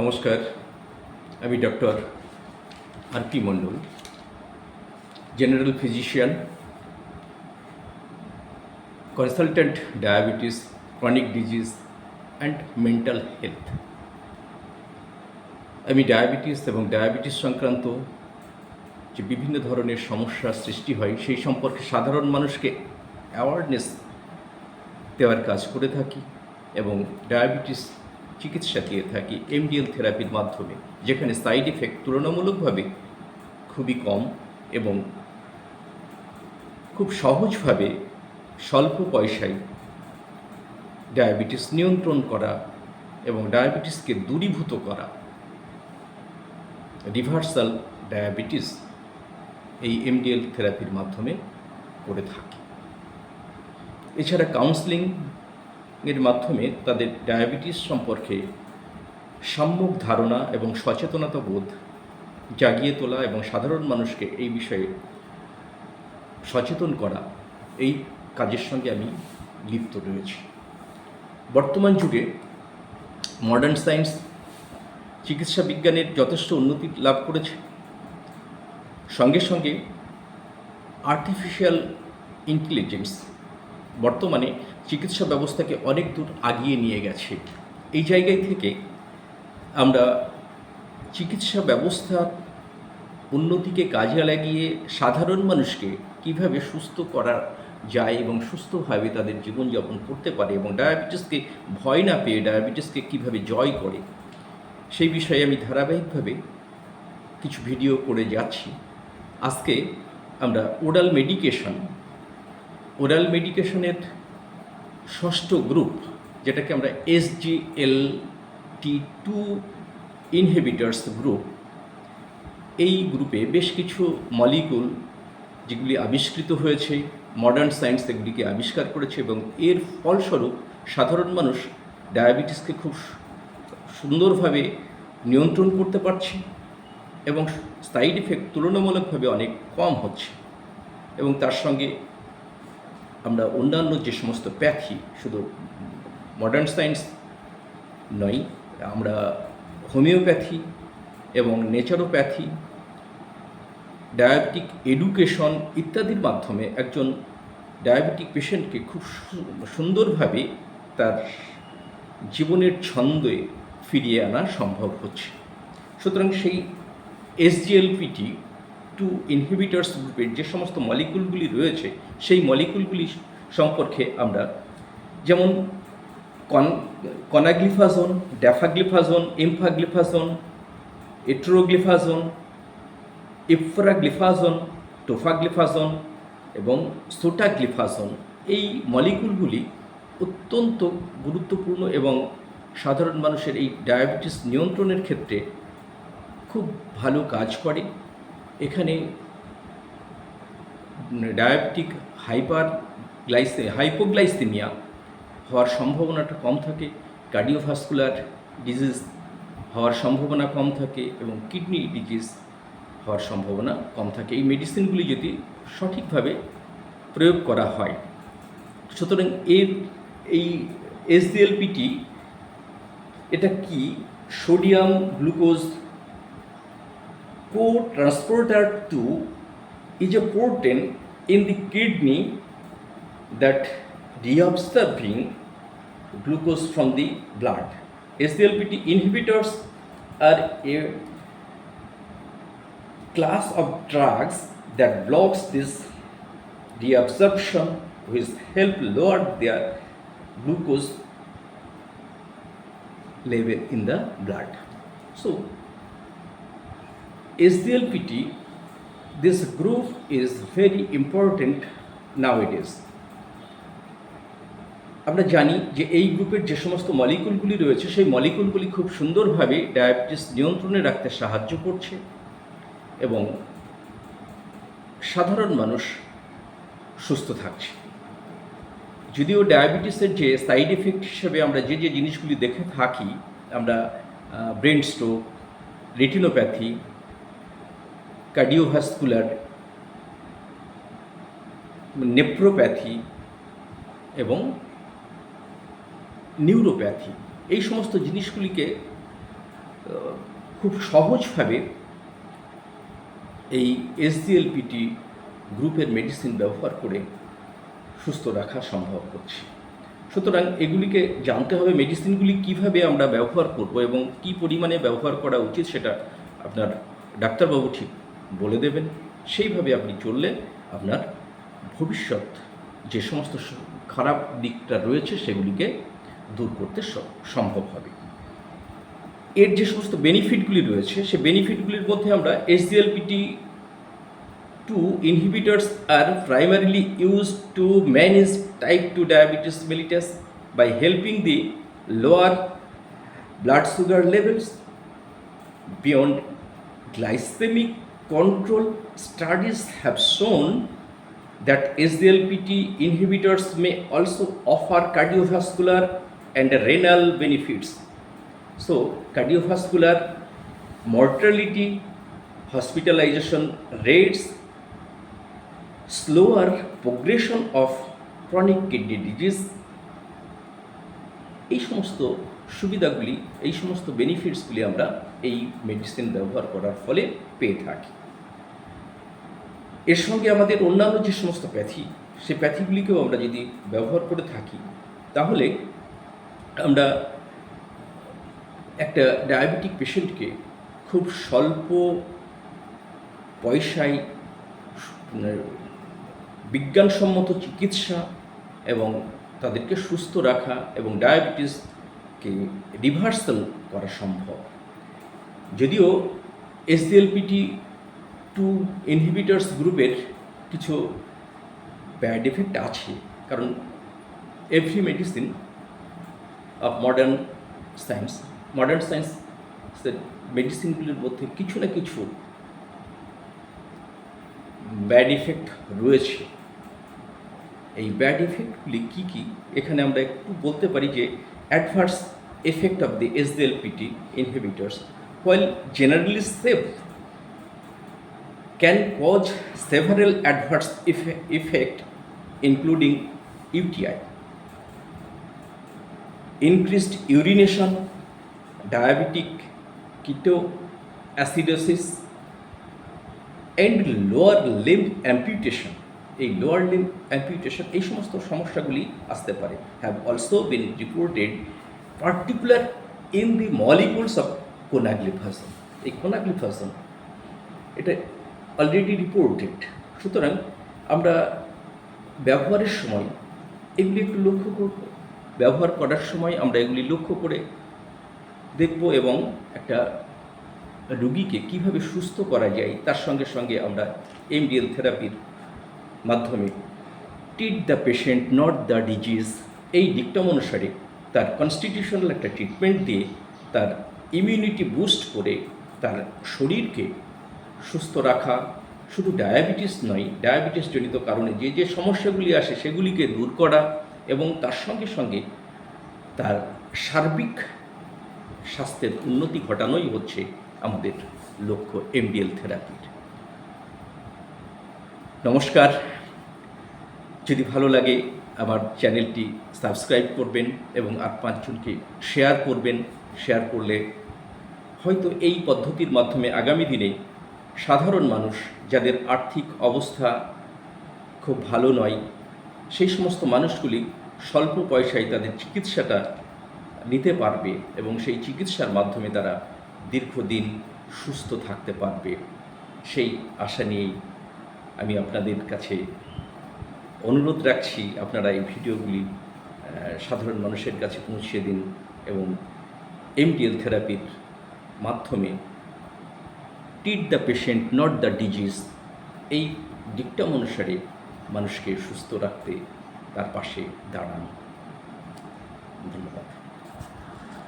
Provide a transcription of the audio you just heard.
নমস্কার, আমি doctor R P Mondal, general physician, consultant diabetes, chronic disease, and mental health. আমি diabetes এবং diabetes সংক্রান্ত যে বিভিন্ন ধরনের সমস্যার সৃষ্টি হয়, সেই সম্পর্কে সাধারণ মানুষকে অ্যাওয়ারনেস দেওয়ার কাজ করে থাকি এবং ডায়াবেটিস চিকিৎসা দিয়ে থাকি এমডিএল থেরাপির মাধ্যমে, যেখানে সাইড এফেক্ট তুলনামূলকভাবে খুবই কম এবং খুব সহজভাবে স্বল্প পয়সায় ডায়াবেটিস নিয়ন্ত্রণ করা এবং ডায়াবেটিসকে দূরীভূত করা। রিভার্সাল ডায়াবেটিস এই এমডিএল থেরাপির মাধ্যমে করে থাকি। এছাড়া কাউন্সিলিং এর মাধ্যমে তাদের ডায়াবেটিস সম্পর্কে সম্যক ধারণা এবং সচেতনতা বোধ জাগিয়ে তোলা এবং সাধারণ মানুষকে এই বিষয়ে সচেতন করা, এই কাজের সঙ্গে আমি লিপ্ত রয়েছি। বর্তমান যুগে মডার্ন সায়েন্স চিকিৎসা বিজ্ঞানের যথেষ্ট উন্নতি লাভ করেছে। সঙ্গে সঙ্গে আর্টিফিশিয়াল ইন্টেলিজেন্স বর্তমানে চিকিৎসা ব্যবস্থাকে অনেক দূর আগিয়ে নিয়ে গেছে। এই জায়গায় থেকে আমরা চিকিৎসা ব্যবস্থার উন্নতিকে কাজে লাগিয়ে সাধারণ মানুষকে কীভাবে সুস্থ করা যায় এবং সুস্থভাবে তাদের জীবনযাপন করতে পারে এবং ডায়াবেটিসকে ভয় না পেয়ে ডায়াবেটিসকে কীভাবে জয় করে, সেই বিষয়ে আমি ধারাবাহিকভাবে কিছু ভিডিও করে যাচ্ছি। আজকে আমরা ওরাল মেডিকেশন, ওরাল মেডিকেশনের ষষ্ঠ গ্রুপ যেটাকে আমরা SGL T two inhibitors group এই গ্রুপে বেশ কিছু মলিকুল যেগুলি আবিষ্কৃত হয়েছে মডার্ন সায়েন্স এগুলিকে আবিষ্কার করেছে এবং এর ফলস্বরূপ সাধারণ মানুষ ডায়াবেটিসকে খুব সুন্দরভাবে নিয়ন্ত্রণ করতে পারছে এবং সাইড এফেক্ট তুলনামূলকভাবে অনেক কম হচ্ছে এবং তার সঙ্গে আমরা অন্যান্য যে সমস্ত প্যাথি, শুধু মডার্ন সায়েন্স নয়, আমরা হোমিওপ্যাথি এবং নেচারোপ্যাথি ডায়াবেটিক এডুকেশন ইত্যাদির মাধ্যমে একজন ডায়াবেটিক পেশেন্টকে খুব সুন্দরভাবে তার জীবনের ছন্দে ফিরিয়ে আনা সম্ভব হচ্ছে। সুতরাং সেই এসজিএলপিটি টু ইনহিবিটার্স গ্রুপের যে সমস্ত মলিকুলগুলি রয়েছে সেই মলিকুলগুলি সম্পর্কে আমরা যেমন কন, কনাগ্লিফাজোন, ড্যাফাগ্লিফাজোন, এমফাগ্লিফাজোন, এট্রোগ্লিফাজোন, ইফরাগ্লিফাজোন, টোফাগ্লিফাজোন এবং সোটাগ্লিফাজোন। এই মলিকুলগুলি অত্যন্ত গুরুত্বপূর্ণ এবং সাধারণ মানুষের এই ডায়াবেটিস নিয়ন্ত্রণের ক্ষেত্রে খুব ভালো কাজ করে। এখানে ডায়াবেটিক হাইপার গ্লাইসে হাইপোগ্লাইসেমিয়া হওয়ার সম্ভাবনাটা কম থাকে কার্ডিওভাস্কুলার ডিজিজ হওয়ার সম্ভাবনা কম থাকে এবং কিডনি ডিজিজ হওয়ার সম্ভাবনা কম থাকে। এই মেডিসিনগুলি যদি সঠিকভাবে প্রয়োগ করা হয়, সুতরাং এর এই এসডিএলপিটি এটা কি? Sodium glucose co-transporter 2 is a protein in the kidney that reabsorbing glucose from the blood. SGLT inhibitors are a class of drugs that blocks this reabsorption which help lower their glucose level in the blood. So SDLPT, this group is very important nowadays. আমরা জানি যে এই গ্রুপের যে সমস্ত মলিকুলগুলি রয়েছে, সেই মলিকুলগুলি খুব সুন্দরভাবে ডায়াবেটিস নিয়ন্ত্রণে রাখতে সাহায্য করছে এবং সাধারণ মানুষ সুস্থ থাকছে যদিও ডায়াবেটিসের যে সাইড এফেক্ট হিসেবে আমরা যে যে জিনিসগুলি দেখে থাকি, আমরা brain stroke retinopathy cardiovascular nephropathy এবং নিউরোপ্যাথি এই সমস্ত জিনিসগুলিকে খুব সহজভাবে এই এসডিএলপিটি গ্রুপের মেডিসিন ব্যবহার করে সুস্থ রাখা সম্ভব হচ্ছে। সুতরাং এগুলিকে জানতে হবে মেডিসিনগুলি কীভাবে আমরা ব্যবহার করব এবং কি পরিমাণে ব্যবহার করা উচিত সেটা আপনার ডাক্তারবাবু ঠিক বলে দেবেন। সেইভাবে আপনি চললে আপনার ভবিষ্যৎ যে সমস্ত খারাপ দিকটা রয়েছে সেগুলিকে দূর করতে সম্ভব হবে। এর যে সমস্ত বেনিফিটগুলি রয়েছে, সে বেনিফিটগুলির মধ্যে আমরা SDLPT two inhibitors are primarily use to manage type two diabetes mellitus by helping the lower blood sugar levels beyond glycemic control studies have shown that SGLPT inhibitors may also offer cardiovascular and renal benefits so cardiovascular mortality hospitalization rates slower progression of chronic kidney disease এই সমস্ত সুবিধাগুলি, এই সমস্ত বেনিফিটসগুলি আমরা এই medicine ব্যবহার করার ফলে পেয়ে থাকি। এর সঙ্গে আমাদের অন্যান্য যে সমস্ত প্যাথি সে প্যাথিগুলিকেও আমরা যদি ব্যবহার করে থাকি, তাহলে আমরা একটা ডায়াবেটিক পেশেন্টকে খুব স্বল্প পয়সায় বিজ্ঞানসম্মত চিকিৎসা এবং তাদেরকে সুস্থ রাখা এবং ডায়াবেটিসকে রিভার্সাল করা সম্ভব। যদিও এসডিএলপিটি টু ইনহিবিটার্স গ্রুপের কিছু ব্যাড এফেক্ট আছে, কারণ every medicine of modern science modern science মেডিসিনগুলির মধ্যে কিছু না কিছু ব্যাড ইফেক্ট রয়েছে। এই ব্যাড ইফেক্টগুলি কী কী? এখানে আমরা একটু বলতে পারি যে adverse effect of the SDLPT inhibitors while generally safe can cause several adverse effe- effect including UTI, increased urination, diabetic ketoacidosis, and lower limb amputation. এই লোয়ার লিম্ব অ্যাম্পিউটেশন এই সমস্ত সমস্যাগুলি আসতে পারে have also been reported particular in the molecules of canagliflozin এই canagliflozin এটা already reported সুতরাং আমরা ব্যবহারের সময় এগুলি একটু লক্ষ্য করব। ব্যবহার করার সময় আমরা এগুলি লক্ষ্য করে দেখব এবং একটা রুগীকে কীভাবে সুস্থ করা যায়, তার সঙ্গে সঙ্গে আমরা এমডিএল থেরাপির মাধ্যমে treat the patient not the disease এই ডিকটম অনুসারে তার কনস্টিটিউশনাল একটা ট্রিটমেন্ট দিয়ে তার ইমিউনিটি বুস্ট করে তার শরীরকে সুস্থ রাখা, শুধু ডায়াবেটিস নয় ডায়াবেটিস জনিত কারণে যে যে সমস্যাগুলি আসে সেগুলিকে দূর করা এবং তার সঙ্গে সঙ্গে তার সার্বিক স্বাস্থ্যের উন্নতি ঘটানোই হচ্ছে আমাদের লক্ষ্য এমডিএল থেরাপির নমস্কার। যদি ভালো লাগে আমার চ্যানেলটি সাবস্ক্রাইব করবেন এবং আর পাঁচজনকে শেয়ার করবেন। শেয়ার করলে হয়তো এই পদ্ধতির মাধ্যমে আগামী দিনে সাধারণ মানুষ যাদের আর্থিক অবস্থা খুব ভালো নয়, সেই সমস্ত মানুষগুলি স্বল্প পয়সায় তাদের চিকিৎসাটা নিতে পারবে এবং সেই চিকিৎসার মাধ্যমে তারা দীর্ঘদিন সুস্থ থাকতে পারবে। সেই আশা নিয়েই আমি আপনাদের কাছে অনুরোধ রাখছি আপনারা এই ভিডিওগুলি সাধারণ মানুষের কাছে পৌঁছিয়ে দিন এবং এমডিএল থেরাপির মাধ্যমে treat the patient not the disease এই দিকটা অনুসারে মানুষকে সুস্থ রাখতে তার পাশে দাঁড়ান।